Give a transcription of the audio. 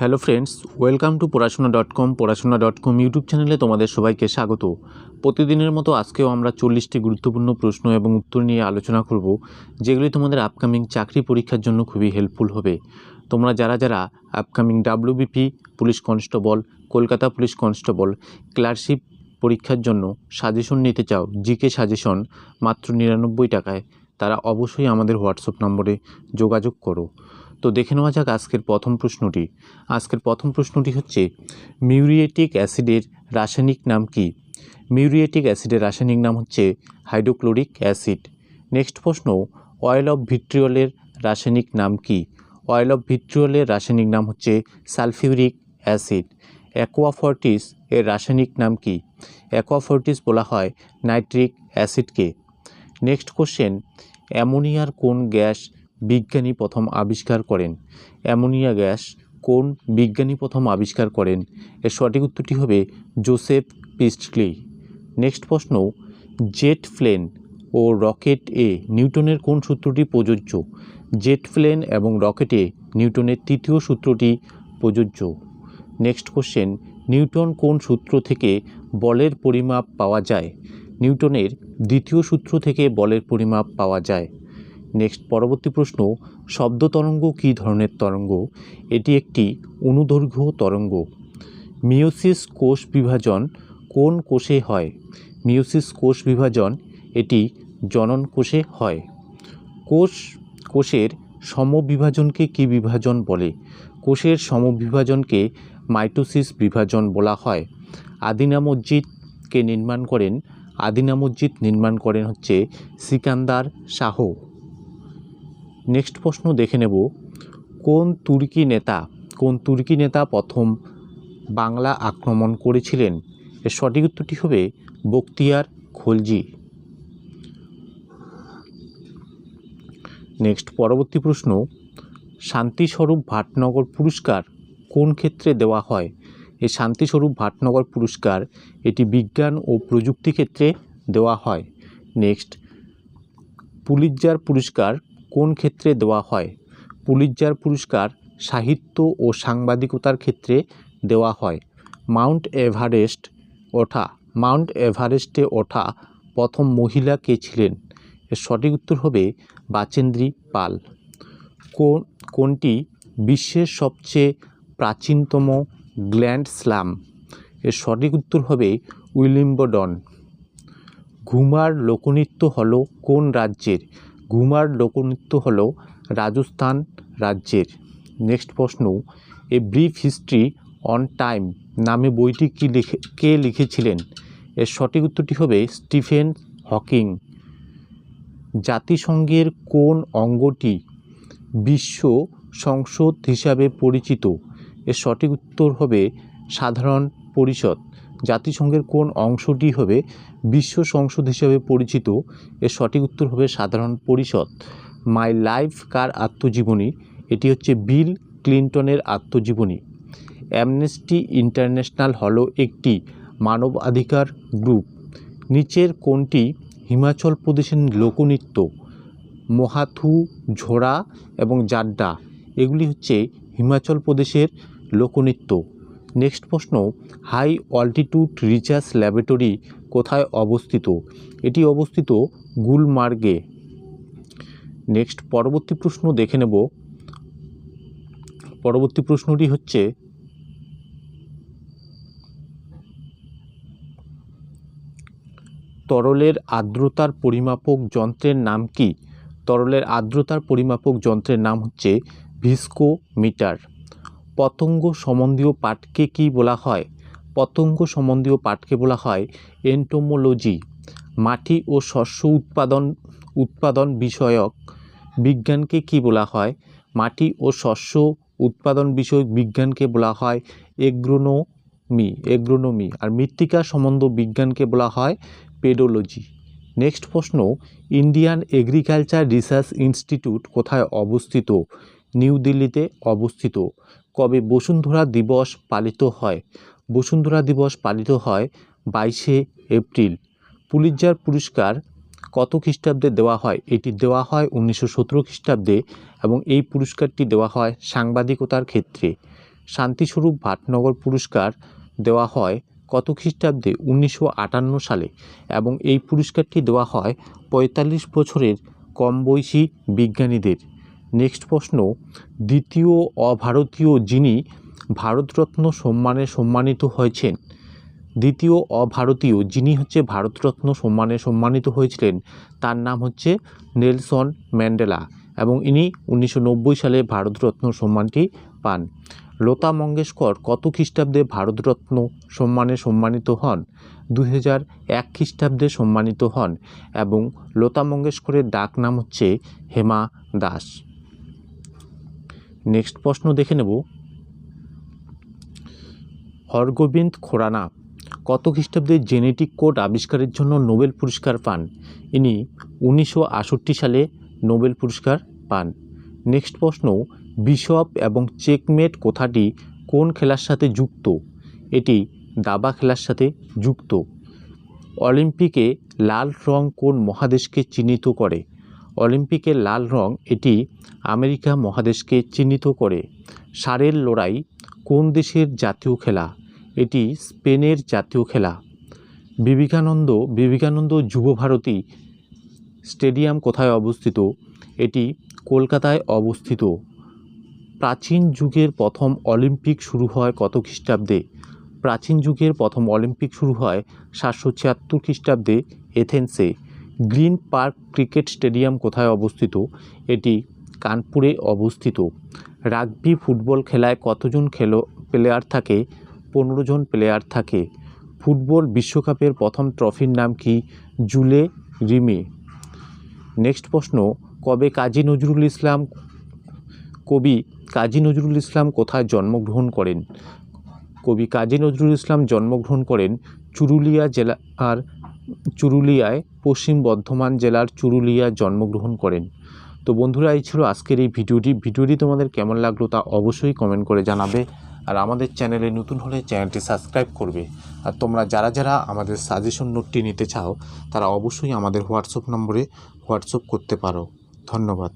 Hello friends welcome to Porashona dot com Porashona dot com YouTube চ্যানেলে তোমাদের সবাইকে স্বাগত। প্রতিদিনের মতো আজকেও আমরা চল্লিশটি গুরুত্বপূর্ণ প্রশ্ন এবং উত্তর নিয়ে আলোচনা করব, যেগুলি তোমাদের আপকামিং চাকরি পরীক্ষার জন্য খুবই হেল্পফুল হবে। তোমরা যারা যারা upcoming WBP police constable Kolkata police constable clerkship পরীক্ষার জন্য সাজেশন নিতে চাও জিকে সাজেশন মাত্র নিরানব্বই টাকায়, তারা অবশ্যই আমাদের হোয়াটসঅ্যাপ নম্বরে যোগাযোগ করো। তো দেখে নেওয়া যাক আজকের প্রথম প্রশ্নটি। আজকের প্রথম প্রশ্নটি হচ্ছে, মিউরিয়েটিক অ্যাসিডের রাসায়নিক নাম কি? মিউরিয়েটিক অ্যাসিডের রাসায়নিক নাম হচ্ছে হাইড্রোক্লোরিক অ্যাসিড। নেক্সট প্রশ্ন, অয়েল অফ ভিট্রিয়লের রাসায়নিক নাম কি? অয়েল অফ ভিট্রিয়লের রাসায়নিক নাম হচ্ছে সালফিউরিক অ্যাসিড। অ্যাকোয়াফর্টিস এর রাসায়নিক নাম কি? অ্যাকোয়াফর্টিস বলা হয় নাইট্রিক অ্যাসিডকে। নেক্সট কোশ্চেন, অ্যামোনিয়ার কোন গ্যাস বিজ্ঞানী প্রথম আবিষ্কার করেন। অ্যামোনিয়া গ্যাস, কোন বিজ্ঞানী প্রথম আবিষ্কার করেন? এর সঠিক উত্তরটি হবে জোসেফ পিস্টলি। নেক্সট প্রশ্ন, জেট প্লেন ও রকেট এ নিউটনের কোন সূত্রটি প্রযোজ্য? জেট প্লেন এবং রকেটে নিউটনের তৃতীয় সূত্রটি প্রযোজ্য। নেক্সট কোশ্চেন, নিউটন কোন সূত্র থেকে বলের পরিমাপ পাওয়া যায়? নিউটনের দ্বিতীয় সূত্র থেকে বলের পরিমাপ পাওয়া যায়। নেক্সট পরবর্তী প্রশ্ন, শব্দ তরঙ্গ কী ধরনের তরঙ্গ? এটি একটি অনুদৈর্ঘ্য তরঙ্গ। মিওসিস কোষ বিভাজন কোন কোষে হয়? মিওসিস কোষ বিভাজন এটি জনন কোষে হয়। কোষ, কোষের সমবিভাজনকে কী বিভাজন বলে? কোষের সমবিভাজনকে মাইটোসিস বিভাজন বলা হয়। আদিনা মসজিদকে নির্মাণ করেন আদিনা মসজিদ নির্মাণ করেন হচ্ছে সিকান্দার শাহ। নেক্সট প্রশ্ন দেখে নেব। কোন তুর্কি নেতা, কোন তুর্কি নেতা প্রথম বাংলা আক্রমণ করেছিলেন? এর সঠিক উত্তরটি হবে বক্তিয়ার খলজি। নেক্সট পরবর্তী প্রশ্ন, শান্তিস্বরূপ ভাটনগর পুরস্কার কোন ক্ষেত্রে দেওয়া হয়? এই শান্তিস্বরূপ ভাটনগর পুরস্কার এটি বিজ্ঞান ও প্রযুক্তি ক্ষেত্রে দেওয়া হয়। নেক্সট, পুলিৎজার পুরস্কার কোন ক্ষেত্রে দেওয়া হয়? পুলিৎজার পুরস্কার, সাহিত্য ও সাংবাদিকতার ক্ষেত্রে দেওয়া হয়। মাউন্ট এভারেস্ট ওঠা। মাউন্ট এভারেস্টে ওঠা প্রথম মহিলা কে ছিলেন? এর সঠিক উত্তর হবে বাচেন্দ্রী পাল। কোন, কোনটি বিশ্বের সবচেয়ে প্রাচীনতম গ্ল্যান্ড স্লাম? এর সঠিক উত্তর হবে উইলিম্বডন ঘুমার লোকনৃত্য হলো কোন রাজ্যের? ঘুমার লোকনৃত্য হল রাজস্থান রাজ্যের। নেক্সট প্রশ্ন, a brief history on time নামে বইটি কি লিখে, কে লিখেছিলেন? এর সঠিক উত্তরটি হবে স্টিফেন হকিং। জাতিসংঘের কোন অঙ্গটি বিশ্ব সংসদ হিসাবে পরিচিত? এর সঠিক উত্তর হবে সাধারণ পরিষদ। জাতিসংঘের কোন অংশটি হবে বিশ্ব সংসদ হিসাবে পরিচিত? এর সঠিক উত্তর হবে সাধারণ পরিষদ। মাই লাইফ, কার আত্মজীবনী? এটি হচ্ছে বিল ক্লিন্টনের আত্মজীবনী। অ্যামনেস্টি ইন্টারন্যাশনাল হলো একটি মানবাধিকার গ্রুপ। নিচের কোনটি হিমাচল প্রদেশের লোকনৃত্য, মহাথু, ঝোড়া এবং জাড্ডা। এগুলি হচ্ছে হিমাচল প্রদেশের লোকনৃত্য। নেক্সট প্রশ্ন, হাই অল্টিটিউড রিসার্চ ল্যাবরেটরি কোথায় অবস্থিত? এটি অবস্থিত গুলমার্গে। নেক্সট পরবর্তী প্রশ্ন দেখে নেব। পরবর্তী প্রশ্নটি হচ্ছে, তরলের আর্দ্রতার পরিমাপক যন্ত্রের নাম কি? তরলের আর্দ্রতার পরিমাপক যন্ত্রের নাম হচ্ছে ভিস্কোমিটার। পতঙ্গ সম্বন্ধীয় পাঠকে কি বলা হয়? পতঙ্গ সম্বন্ধীয় পাঠকে বলা হয় এন্টোমোলজি মাটি ও শস্য উৎপাদন উৎপাদন বিষয়ক বিজ্ঞানকে কি বলা হয়? মাটি ও শস্য উৎপাদন বিষয়ক বিজ্ঞানকে বলা হয় এগ্রোনোমি এগ্রোনোমি আর মৃত্তিকা সম্বন্ধ বিজ্ঞানকে বলা হয় পেডোলজি নেক্সট প্রশ্ন ইন্ডিয়ান এগ্রিকালচার রিসার্চ ইনস্টিটিউট কোথায় অবস্থিত? নিউ দিল্লিতে অবস্থিত। কবে বসুন্ধরা দিবস পালিত হয়? বসুন্ধরা দিবস পালিত হয় বাইশে এপ্রিল। পুলিৎজার পুরস্কার কত খ্রিস্টাব্দে দেওয়া হয়? এটি দেওয়া হয় উনিশশো সতেরো খ্রিস্টাব্দে এবং এই পুরস্কারটি দেওয়া হয় সাংবাদিকতার ক্ষেত্রে। শান্তিস্বরূপ ভাটনগর পুরস্কার দেওয়া হয় কত খ্রিস্টাব্দে? উনিশশো আটান্ন সালে এবং এই পুরস্কারটি দেওয়া হয় পঁয়তাল্লিশ বছরের কম বয়সী বিজ্ঞানীদের। নেক্সট প্রশ্ন, দ্বিতীয় অভারতীয় যিনি ভারতরত্ন সম্মানে সম্মানিত হয়েছেন, দ্বিতীয় অভারতীয় যিনি হচ্ছে ভারতরত্ন সম্মানে সম্মানিত হয়েছিলেন, তার নাম হচ্ছে নেলসন ম্যান্ডেলা এবং ইনি উনিশশো নব্বই সালে ভারতরত্ন সম্মানটি পান। লতা মঙ্গেশকর কত খ্রিস্টাব্দে ভারতরত্ন সম্মানে সম্মানিত হন? হাজার এক খ্রিস্টাব্দে সম্মানিত হন এবং লতা মঙ্গেশকরের ডাক নাম হচ্ছে হেমা দাস। নেক্সট প্রশ্ন দেখে নেব। হরগোবিন্দ খোরানা কত খ্রিস্টাব্দে জেনেটিক কোড আবিষ্কারের জন্য নোবেল পুরস্কার পান? ইনি উনিশশো সালে নোবেল পুরস্কার পান। নেক্সট প্রশ্ন, বিশপ এবং চেকমেট কথাটি কোন খেলার সাথে যুক্ত? এটি দাবা খেলার সাথে যুক্ত। অলিম্পিকে লাল রং কোন মহাদেশকে চিহ্নিত করে? অলিম্পিকে লাল রং এটি আমেরিকা মহাদেশকে চিহ্নিত করে। ষাঁড়ের লড়াই কোন দেশের জাতীয় খেলা? এটি স্পেনের জাতীয় খেলা। বিবেকানন্দ বিবেকানন্দ যুবভারতী স্টেডিয়াম কোথায় অবস্থিত? এটি কলকাতায় অবস্থিত। প্রাচীন যুগের প্রথম অলিম্পিক শুরু হয় কত খ্রিস্টাব্দে? প্রাচীন যুগের প্রথম অলিম্পিক শুরু হয় সাতশো ছিয়াত্তর খ্রিস্টাব্দে এথেন্সে। গ্রিন পার্ক ক্রিকেট স্টেডিয়াম কোথায় অবস্থিত? এটি কানপুরে অবস্থিত। রাগবি ফুটবল খেলায় কতজন খেলো প্লেয়ার থাকে? পনেরো জন প্লেয়ার থাকে। ফুটবল বিশ্বকাপের প্রথম ট্রফির নাম কি? জুলে রিমে। নেক্সট প্রশ্ন, কবে কাজী নজরুল ইসলাম কবি কাজী নজরুল ইসলাম কোথায় জন্মগ্রহণ করেন? কবি কাজী নজরুল ইসলাম জন্মগ্রহণ করেন চুরুলিয়া জেলার চুরুলিয়ায় পশ্চিম বর্ধমান জেলার চুরুলিয়ায় জন্মগ্রহণ করেন। তো বন্ধুরা, এই ছিল আজকের এই ভিডিওটি। ভিডিওটি তোমাদের কেমন লাগল তা অবশ্যই কমেন্ট করে জানাবে। আর আমাদের চ্যানেলে নতুন হলে চ্যানেলটি সাবস্ক্রাইব করবে। আর তোমরা যারা যারা আমাদের সাজেশন নোটটি নিতে চাও, তারা অবশ্যই আমাদের হোয়াটসঅ্যাপ নম্বরে হোয়াটসঅ্যাপ করতে পারো। ধন্যবাদ।